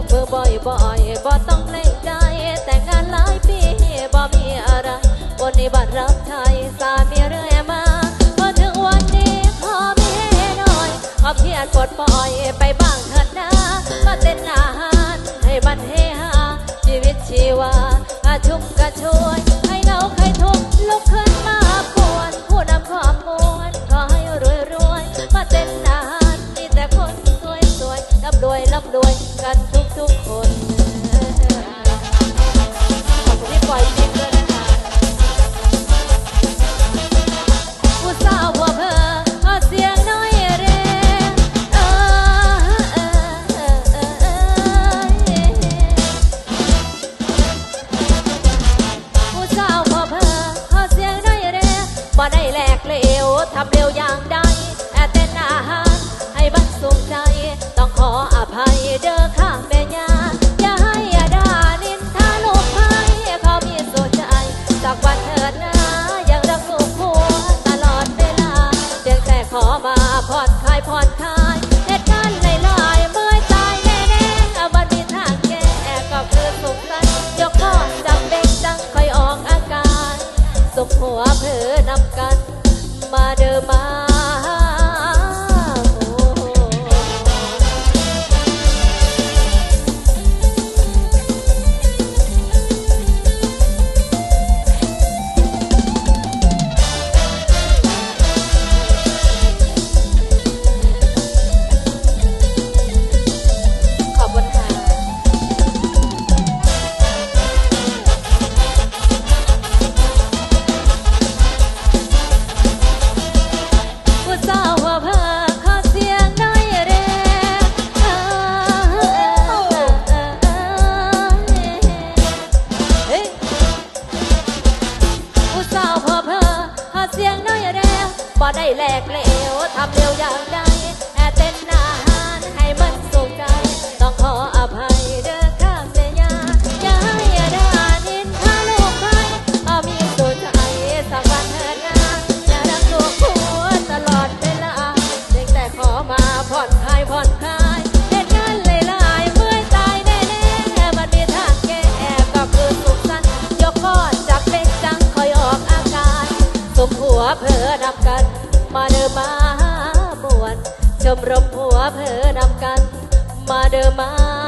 บ่อยบ่ต้องเล่นใจแต่งงานหลายปีบ่มีอะไรวันนี้บัตรรับใช้สามีเรื่อยมาพอถึงวันนี้ขอมีให้หน่อยขอเพียรปลดปล่อยไปบ้างเถิดนะมาเต้นอาหารให้บันเฮฮาชีวิตชีวาอาชุมกระชวยให้เราใครทุกลุกขึ้นมาปวนผู้นำความมวลขอให้รวยรวยมาเต้นอาหารมีแต่คนสวยสวยร่ำรวยร่ำรวยกันทุก ทุกคนขอบคุณที่ปล่อยเพลงด้วยนะคะผู้สาวหัวเพอเอาเสียงน้อยเร่เออเออเออเออเออผู้สาวหัวเพอเอาเสียงน้อยเร่บ่ได้แหลกเหลวทำเร็วอย่างใดแต่เต้นอาหารให้บันสุขใจต้องขอ ผ่อนคลายผ่อนคลายเหตุการณ์หลายเมื่อยตายแน่ๆเอาบันมีทางแก้ก็คือสุขสันต์ยกก้อนจับเบ่งจังคอยออกอาการ สุขหัวเผลอนำกัน มาเดิมมา บ่ได้แหลกเหลวทำเร็วอย่างใดแอบเต้นอาหารให้มันสุขใจ ต้องขออภัยเด้อข้าเสียยาอย่าให้ดานินทาลูกไผ่เอามีสุดใจสักวันเถิดนะอย่ารักลูกผัวตลอดเวลาเพียงแต่ขอมาผ่อนคลายผ่อนคลายเหตุการณ์หลายๆเมื่อยตายแน่ๆมันมีทางแก้ก็คือสุขสันต์ยกก้อจากเล็กจังคอยออกอาการสมหัวเพอนำกัน มาเดินมาบวชชมรมหัวเพอนำกัน มาเดินมา